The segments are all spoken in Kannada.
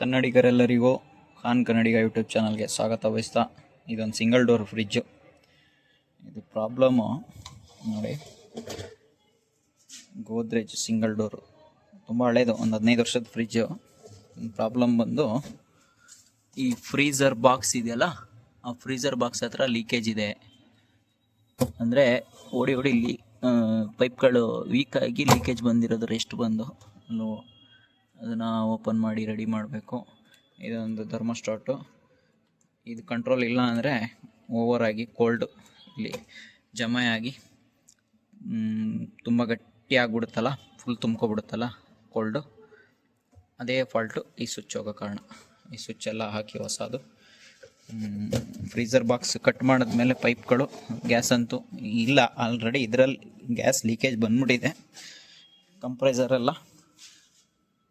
ಕನ್ನಡಿಗರೆಲ್ಲರಿಗೂ ಖಾನ್ ಕನ್ನಡಿಗ ಯೂಟ್ಯೂಬ್ ಚಾನಲ್ಗೆ ಸ್ವಾಗತ ವಹಿಸ್ತಾ ಇದೊಂದು ಸಿಂಗಲ್ ಡೋರ್ ಫ್ರಿಜ್ಜು ಇದು ಪ್ರಾಬ್ಲಮ್ಮು ನೋಡಿ. Godrej single door. ತುಂಬ ಹಳೇದು, ಒಂದು ಹದಿನೈದು ವರ್ಷದ ಫ್ರಿಜ್ಜು ಪ್ರಾಬ್ಲಮ್ ಬಂದು ಈ ಫ್ರೀಝರ್ ಬಾಕ್ಸ್ ಇದೆಯಲ್ಲ, ಆ ಫ್ರೀಝರ್ ಬಾಕ್ಸ್ ಹತ್ರ ಲೀಕೇಜ್ ಇದೆ. ಅಂದರೆ ಓಡಿ ಓಡಿ ಲೀ ಪೈಪ್ಗಳು ವೀಕಾಗಿ ಲೀಕೇಜ್ ಬಂದಿರೋದು ರೆಸ್ಟ್ ಬಂದು. ಅದನ್ನು ಓಪನ್ ಮಾಡಿ ರೆಡಿ ಮಾಡಬೇಕು. ಇದೊಂದು ಧರ್ಮಸ್ಟಾಟು ಇದು ಕಂಟ್ರೋಲ್ ಇಲ್ಲ ಅಂದರೆ ಓವರ್ ಆಗಿ ಕೋಲ್ಡ್ ಇಲ್ಲಿ ಜಮೆ ಆಗಿ ತುಂಬ ಗಟ್ಟಿ ಆಗಿಬಿಡುತ್ತಲ್ಲ ಫುಲ್ ತುಂಬ್ಕೊಬಿಡುತ್ತಲ್ಲ ಕೋಲ್ಡು ಅದೇ ಫಾಲ್ಟು ಈ ಸ್ವಿಚ್ ಹೋಗೋ ಕಾರಣ. ಈ ಸ್ವಿಚ್ ಎಲ್ಲ ಹಾಕಿ ಹೊಸದು. ಫ್ರೀಝರ್ ಬಾಕ್ಸ್ ಕಟ್ ಮಾಡಿದ್ಮೇಲೆ ಪೈಪ್ಗಳು ಗ್ಯಾಸ್ ಅಂತೂ ಇಲ್ಲ. ಆಲ್ರೆಡಿ ಇದರಲ್ಲಿ ಗ್ಯಾಸ್ ಲೀಕೇಜ್ ಬಂದ್ಬಿಟ್ಟಿದೆ. ಕಂಪ್ರೆಸರೆಲ್ಲ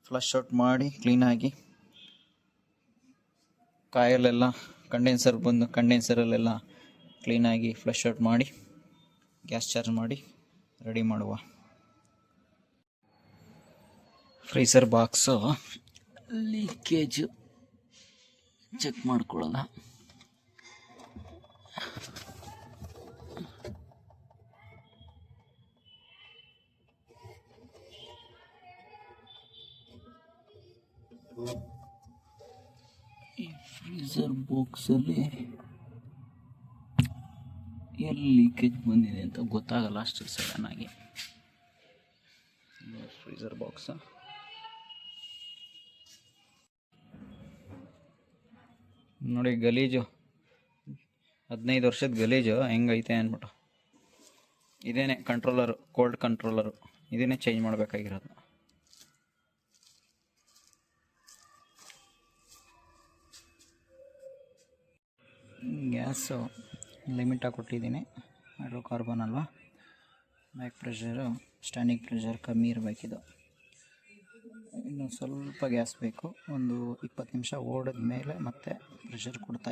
ಫ್ಲಶ್ ಔಟ್ ಮಾಡಿ ಕ್ಲೀನಾಗಿ ಕಾಯಲೆಲ್ಲ ಕಂಡೆನ್ಸರ್ ಬಂದು ಕಂಡೆನ್ಸರಲ್ಲೆಲ್ಲ ಕ್ಲೀನಾಗಿ ಫ್ಲಶ್ ಔಟ್ ಮಾಡಿ ಗ್ಯಾಸ್ ಚಾರ್ಜ್ ಮಾಡಿ ರೆಡಿ ಮಾಡುವ. ಫ್ರೀಸರ್ ಬಾಕ್ಸು ಲೀಕೇಜು ಚೆಕ್ ಮಾಡ್ಕೊಳ್ಳೋಣ. ಬಾಕ್ಸಲ್ಲಿ ಎಲ್ಲಿ ಲೀಕೇಜ್ ಬಂದಿದೆ ಅಂತ ಗೊತ್ತಾಗಲ್ಲ ಅಷ್ಟು ಸಡನ್ನಾಗಿ ಫ್ರೀಸರ್ ಬಾಕ್ಸ ನೋಡಿ ಗಲೀಜು. ಹದಿನೈದು ವರ್ಷದ ಗಲೀಜು, ಹೆಂಗೈತೆ ಅಂದ್ಬಿಟ್ಟು. ಇದೇನೆ ಕಂಟ್ರೋಲರು ಕೋಲ್ಡ್ ಕಂಟ್ರೋಲರು ಇದನ್ನೇ ಚೇಂಜ್ ಮಾಡಬೇಕಾಗಿರೋದು. ಗ್ಯಾಸು ಲಿಮಿಟಾಗಿ ಕೊಟ್ಟಿದ್ದೀನಿ. ಹೈಡ್ರೋ ಕಾರ್ಬನ್ ಅಲ್ವಾ? ಬ್ಯಾಕ್ ಪ್ರೆಷರು ಸ್ಟ್ಯಾಂಡಿಂಗ್ ಪ್ರೆಷರ್ ಕಮ್ಮಿ ಇರಬೇಕಿದು. ಇನ್ನು ಸ್ವಲ್ಪ ಗ್ಯಾಸ್ ಬೇಕು. ಒಂದು ಇಪ್ಪತ್ತು ನಿಮಿಷ ಓಡಿದ ಮೇಲೆ ಮತ್ತೆ ಪ್ರೆಷರ್ ಕೊಡ್ತಾ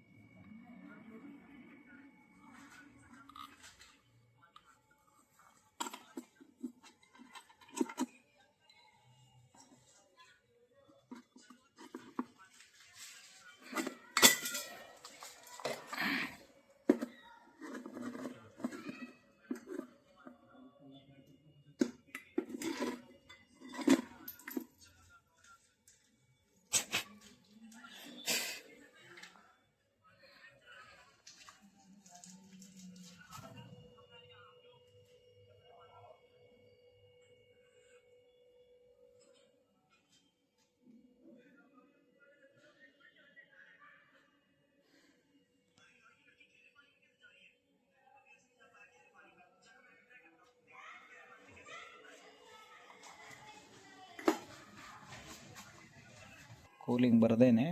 ಕೂಲಿಂಗ್ ಬರದೇನೆ.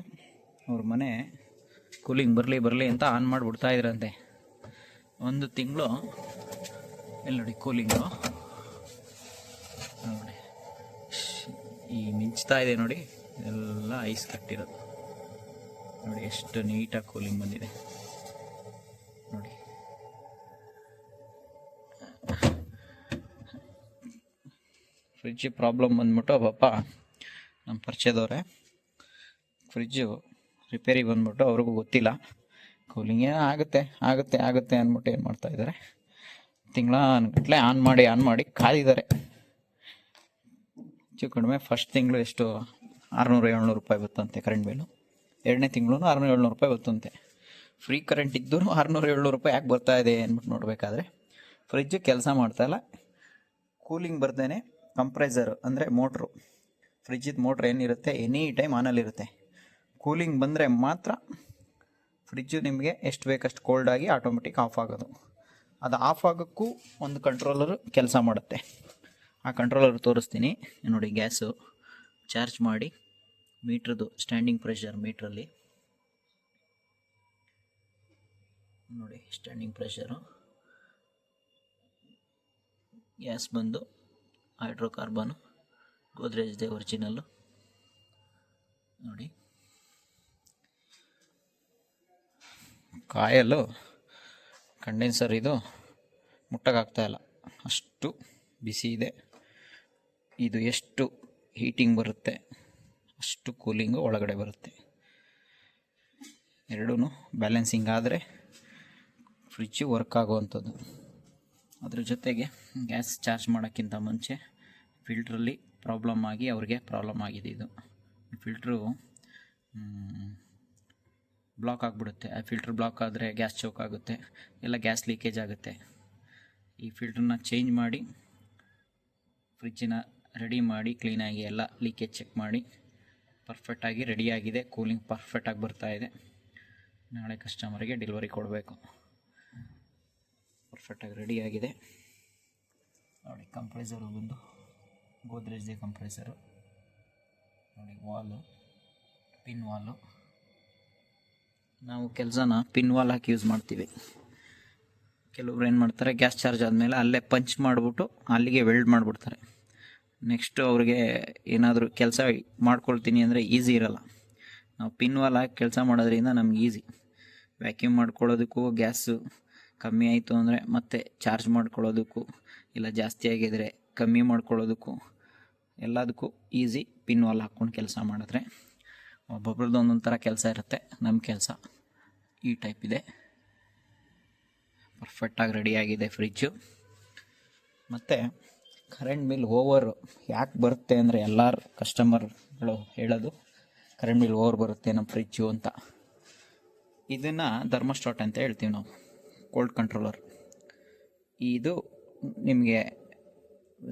ಅವ್ರ ಮನೆ ಕೂಲಿಂಗ್ ಬರಲಿ ಬರಲಿ ಅಂತ ಆನ್ ಮಾಡಿಬಿಡ್ತಾ ಇದ್ರಂತೆ. ಒಂದು ತಿಂಗಳು ಇಲ್ಲಿ ನೋಡಿ ಕೂಲಿಂಗು ನೋಡಿ. ಈ ಮಿಂಚ್ತಾ ಇದೆ ನೋಡಿ. ಎಲ್ಲ ಐಸ್ ಕಟ್ಟಿರೋದು. ನೋಡಿ ಎಷ್ಟು ನೀಟಾಗಿ ಕೂಲಿಂಗ್ ಬಂದಿದೆ. ನೋಡಿ. ಫ್ರಿಜ್ ಪ್ರಾಬ್ಲಮ್ ಬಂದ್ಬಿಟ್ಟು ಪಾಪ ನಮ್ಮ ಪರಿಚಯದವ್ರೆ. ಫ್ರಿಜ್ಜು ರಿಪೇರಿಗೆ ಬಂದ್ಬಿಟ್ಟು ಅವ್ರಿಗೂ ಗೊತ್ತಿಲ್ಲ. ಕೂಲಿಂಗ್ ಏನೋ ಆಗುತ್ತೆ ಆಗುತ್ತೆ ಆಗುತ್ತೆ ಅಂದ್ಬಿಟ್ಟು ಏನು ಮಾಡ್ತಾ ಇದ್ದಾರೆ ತಿಂಗಳ ಗಟ್ಟಲೆ ಆನ್ ಮಾಡಿ ಆನ್ ಮಾಡಿ ಕಾದಿದ್ದಾರೆ. ಹೆಚ್ಚು ಕಡಿಮೆ ಫಸ್ಟ್ ತಿಂಗಳು ಎಷ್ಟು? ಆರುನೂರು, ಏಳ್ನೂರು ರೂಪಾಯಿ ಬತ್ತಂತೆ ಕರೆಂಟ್ ಬಿಲ್ಲು ಎರಡನೇ ತಿಂಗಳು ಆರುನೂರು, ಏಳ್ನೂರು ರೂಪಾಯಿ ಬತ್ತಂತೆ. ಫ್ರೀ ಕರೆಂಟ್ ಇದ್ದರೂ ಆರುನೂರು, ಏಳ್ನೂರು ರೂಪಾಯಿ ಯಾಕೆ ಬರ್ತಾ ಇದೆ ಅಂದ್ಬಿಟ್ಟು ನೋಡಬೇಕಾದ್ರೆ ಫ್ರಿಜ್ಜು ಕೆಲಸ ಮಾಡ್ತಾಯಿಲ್ಲ ಕೂಲಿಂಗ್ ಬರ್ದೇನೆ ಕಂಪ್ರೆಸರ್ ಅಂದರೆ ಮೋಟ್ರು ಫ್ರಿಜ್ಜಿದ ಮೋಟ್ರ್ ಏನಿರುತ್ತೆ? ಎನಿ ಟೈಮ್ ಆನಲ್ಲಿರುತ್ತೆ ಕೂಲಿಂಗ್ ಬಂದರೆ ಮಾತ್ರ ಫ್ರಿಜ್ಜು ನಿಮಗೆ ಎಷ್ಟು ಬೇಕಷ್ಟು ಕೋಲ್ಡ್ ಆಗಿ ಆಟೋಮೆಟಿಕ್ ಆಫ್ ಆಗೋದು. ಅದು ಆಫ್ ಆಗೋಕ್ಕೂ ಒಂದು ಕಂಟ್ರೋಲರ್ ಕೆಲಸ ಮಾಡುತ್ತೆ. ಆ ಕಂಟ್ರೋಲರ್ ತೋರಿಸ್ತೀನಿ. ನೋಡಿ ಗ್ಯಾಸು ಚಾರ್ಜ್ ಮಾಡಿ ಮೀಟ್ರದ್ದು ಸ್ಟ್ಯಾಂಡಿಂಗ್ ಪ್ರೆಷರ್ ಮೀಟ್ರಲ್ಲಿ. ನೋಡಿ ಸ್ಟ್ಯಾಂಡಿಂಗ್ ಪ್ರೆಷರು ಗ್ಯಾಸ್ ಬಂದು ಹೈಡ್ರೋಕಾರ್ಬನು ಗೋದ್ರೇಜ್ದೇ ಒರಿಜಿನಲ್ಲು ನೋಡಿ. ಕಾಯಲು ಕಂಡೆನ್ಸರ್ ಇದು ಮುಟ್ಟಕ್ಕಾಗ್ತಾಯಿಲ್ಲ ಅಷ್ಟು ಬಿಸಿ ಇದೆ. ಇದು ಎಷ್ಟು ಹೀಟಿಂಗ್ ಬರುತ್ತೆ, ಅಷ್ಟು ಕೂಲಿಂಗು ಒಳಗಡೆ ಬರುತ್ತೆ. ಎರಡೂ ಬ್ಯಾಲೆನ್ಸಿಂಗ್ ಆದರೆ ಫ್ರಿಜ್ಜು ವರ್ಕ್ ಆಗುವಂಥದ್ದು. ಅದ್ರ ಜೊತೆಗೆ ಗ್ಯಾಸ್ ಚಾರ್ಜ್ ಮಾಡೋಕ್ಕಿಂತ ಮುಂಚೆ ಫಿಲ್ಟ್ರಲ್ಲಿ ಪ್ರಾಬ್ಲಮ್ ಆಗಿ ಅವ್ರಿಗೆ ಪ್ರಾಬ್ಲಮ್ ಆಗಿದೆ ಇದು. ಫಿಲ್ಟ್ರು ಬ್ಲಾಕ್ ಆಗಿಬಿಡುತ್ತೆ. ಆ ಫಿಲ್ಟ್ರ್ ಬ್ಲಾಕ್ ಆದರೆ ಗ್ಯಾಸ್ ಚೌಕ್ ಆಗುತ್ತೆ. ಎಲ್ಲ ಗ್ಯಾಸ್ ಲೀಕೇಜ್ ಆಗುತ್ತೆ. ಈ ಫಿಲ್ಟ್ರನ್ನ ಚೇಂಜ್ ಮಾಡಿ ಫ್ರಿಜ್ಜಿನ ರೆಡಿ ಮಾಡಿ ಕ್ಲೀನಾಗಿ ಎಲ್ಲ ಲೀಕೇಜ್ ಚೆಕ್ ಮಾಡಿ ಪರ್ಫೆಕ್ಟಾಗಿ ರೆಡಿಯಾಗಿದೆ ಕೂಲಿಂಗ್ ಪರ್ಫೆಕ್ಟಾಗಿ ಬರ್ತಾ ಇದೆ. ನಾಳೆ ಕಸ್ಟಮರಿಗೆ ಡೆಲಿವರಿ ಕೊಡಬೇಕು. ಪರ್ಫೆಕ್ಟಾಗಿ ರೆಡಿಯಾಗಿದೆ ನೋಡಿ ಕಂಪ್ರೆಸರು ಬಂದು ಗೋದ್ರೇಜ್ದೆ ಕಂಪ್ರೆಸರು ನೋಡಿ ವಾಲು ಪಿನ್ ವಾಲು ನಾವು ಕೆಲಸನ ಪಿನ್ ವಾಲ್ ಹಾಕಿ ಯೂಸ್ ಮಾಡ್ತೀವಿ. ಕೆಲವ್ರು ಏನು ಮಾಡ್ತಾರೆ ಗ್ಯಾಸ್ ಚಾರ್ಜ್ ಆದಮೇಲೆ ಅಲ್ಲೇ ಪಂಚ್ ಮಾಡಿಬಿಟ್ಟು ಅಲ್ಲಿಗೆ ವೆಲ್ಡ್ ಮಾಡಿಬಿಡ್ತಾರೆ. ನೆಕ್ಸ್ಟು ಅವ್ರಿಗೆ ಏನಾದರೂ ಕೆಲಸ ಮಾಡ್ಕೊಳ್ತೀನಿ ಅಂದರೆ ಈಸಿ ಇರಲ್ಲ. ನಾವು ಪಿನ್ ವಾಲ್ ಹಾಕಿ ಕೆಲಸ ಮಾಡೋದ್ರಿಂದ ನಮ್ಗೆ ಈಸಿ ವ್ಯಾಕ್ಯೂಮ್ ಮಾಡ್ಕೊಳ್ಳೋದಕ್ಕೂ ಗ್ಯಾಸು ಕಮ್ಮಿ ಆಯಿತು ಅಂದರೆ ಮತ್ತೆ ಚಾರ್ಜ್ ಮಾಡ್ಕೊಳ್ಳೋದಕ್ಕೂ, ಇಲ್ಲ ಜಾಸ್ತಿ ಆಗಿದ್ರೆ ಕಮ್ಮಿ ಮಾಡ್ಕೊಳ್ಳೋದಕ್ಕೂ ಎಲ್ಲದಕ್ಕೂ ಈಸಿ ಪಿನ್ ವಾಲ್ ಹಾಕ್ಕೊಂಡು ಕೆಲಸ ಮಾಡಿದ್ರೆ. ಒಬ್ಬೊಬ್ರದ್ದು ಒಂದೊಂದು ಥರ ಕೆಲಸ ಇರುತ್ತೆ. ನಮ್ಮ ಕೆಲಸ ಈ ಟೈಪ್ ಇದೆ. ಪರ್ಫೆಕ್ಟಾಗಿ ರೆಡಿಯಾಗಿದೆ ಫ್ರಿಜ್ಜು ಮತ್ತು ಕರೆಂಟ್ ಬಿಲ್ ಓವರ್ ಯಾಕೆ ಬರುತ್ತೆ ಅಂದರೆ ಎಲ್ಲರ ಕಸ್ಟಮರ್ಗಳು ಹೇಳೋದು ಕರೆಂಟ್ ಬಿಲ್ ಓವರ್ ಬರುತ್ತೆ ನಮ್ಮ ಫ್ರಿಜ್ಜು ಅಂತ. ಇದನ್ನು ಧರ್ಮಸ್ಟಾಟ್ ಅಂತ ಹೇಳ್ತೀವಿ ನಾವು ಕೋಲ್ಡ್ ಕಂಟ್ರೋಲರ್ ಇದು ನಿಮಗೆ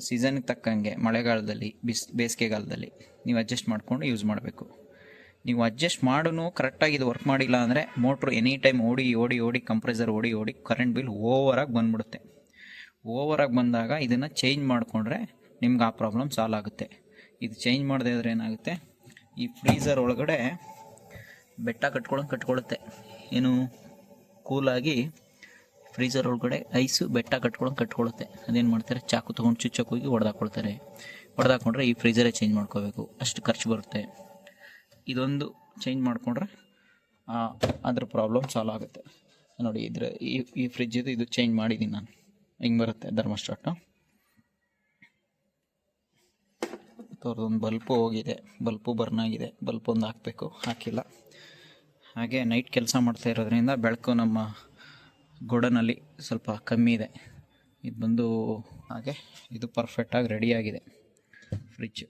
ಸೀಸನ್ಗೆ ತಕ್ಕಂಗೆ ಮಳೆಗಾಲದಲ್ಲಿ, ಬಿಸ್, ಬೇಸಿಗೆಗಾಲದಲ್ಲಿ ನೀವು ಅಡ್ಜಸ್ಟ್ ಮಾಡಿಕೊಂಡು ಯೂಸ್ ಮಾಡಬೇಕು. ನೀವು ಅಡ್ಜಸ್ಟ್ ಮಾಡೂ ಕರೆಕ್ಟಾಗಿ ಇದು ವರ್ಕ್ ಮಾಡಿಲ್ಲ ಅಂದರೆ ಮೋಟ್ರು ಎನಿ ಟೈಮ್ ಓಡಿ ಓಡಿ ಓಡಿ ಕಂಪ್ರೆಸರ್ ಓಡಿ ಓಡಿ ಕರೆಂಟ್ ಬಿಲ್ ಓವರಾಗಿ ಬಂದ್ಬಿಡುತ್ತೆ. ಓವರಾಗಿ ಬಂದಾಗ ಇದನ್ನು ಚೇಂಜ್ ಮಾಡಿಕೊಂಡ್ರೆ ನಿಮ್ಗೆ ಆ ಪ್ರಾಬ್ಲಮ್ ಸಾಲ್ವ್ ಆಗುತ್ತೆ. ಇದು ಚೇಂಜ್ ಮಾಡದೇ ಇದ್ರೆ ಏನಾಗುತ್ತೆ? ಈ ಫ್ರೀಸರ್ ಒಳಗಡೆ ಬೆಟ್ಟ ಕಟ್ಕೊಳ್ಳೋಂಗೆ ಕಟ್ಕೊಳ್ಳುತ್ತೆ ಏನು? ಕೂಲಾಗಿ ಫ್ರೀಸರ್ ಒಳಗಡೆ ಐಸು ಬೆಟ್ಟ ಕಟ್ಕೊಳ್ಳೋಂಗೆ ಕಟ್ಕೊಳ್ಳುತ್ತೆ ಅದೇನು ಮಾಡ್ತಾರೆ? ಚಾಕು ತೊಗೊಂಡು ಚುಚ್ಚಕ್ಕೆ ಹೋಗಿ ಹೊಡೆದಾಕೊಳ್ತಾರೆ. ಹೊಡೆದಾಕೊಂಡ್ರೆ ಈ ಫ್ರೀಸರೇ ಚೇಂಜ್ ಮಾಡ್ಕೋಬೇಕು. ಅಷ್ಟು ಖರ್ಚು ಬರುತ್ತೆ. ಇದೊಂದು ಚೇಂಜ್ ಮಾಡಿಕೊಂಡ್ರೆ ಅದ್ರ ಪ್ರಾಬ್ಲಮ್ ಸಾಲ್ವ್ ಆಗುತ್ತೆ. ನೋಡಿ, ಇದ್ರ, ಈ ಈ ಫ್ರಿಜ್ಜಿದು ಇದು ಚೇಂಜ್ ಮಾಡಿದ್ದೀನಿ ನಾನು. ಹಿಂಗೆ ಬರುತ್ತೆ? ಧರ್ಮಸ್ಟಾಟ ಅವ್ರದ್ದೊಂದು ಬಲ್ಪು ಹೋಗಿದೆ. ಬಲ್ಪು ಬರ್ನ್ ಆಗಿದೆ. ಬಲ್ಪ್ ಒಂದು ಹಾಕಬೇಕು. ಹಾಕಿಲ್ಲ. ಹಾಗೆ ನೈಟ್ ಕೆಲಸ ಮಾಡ್ತಾ ಇರೋದ್ರಿಂದ ಬೆಳಕು ನಮ್ಮ ಗೋಡನಲ್ಲಿ ಸ್ವಲ್ಪ ಕಮ್ಮಿ ಇದೆ. ಇದು ಬಂದು ಹಾಗೆ, ಇದು ಪರ್ಫೆಕ್ಟಾಗಿ ರೆಡಿಯಾಗಿದೆ ಫ್ರಿಜ್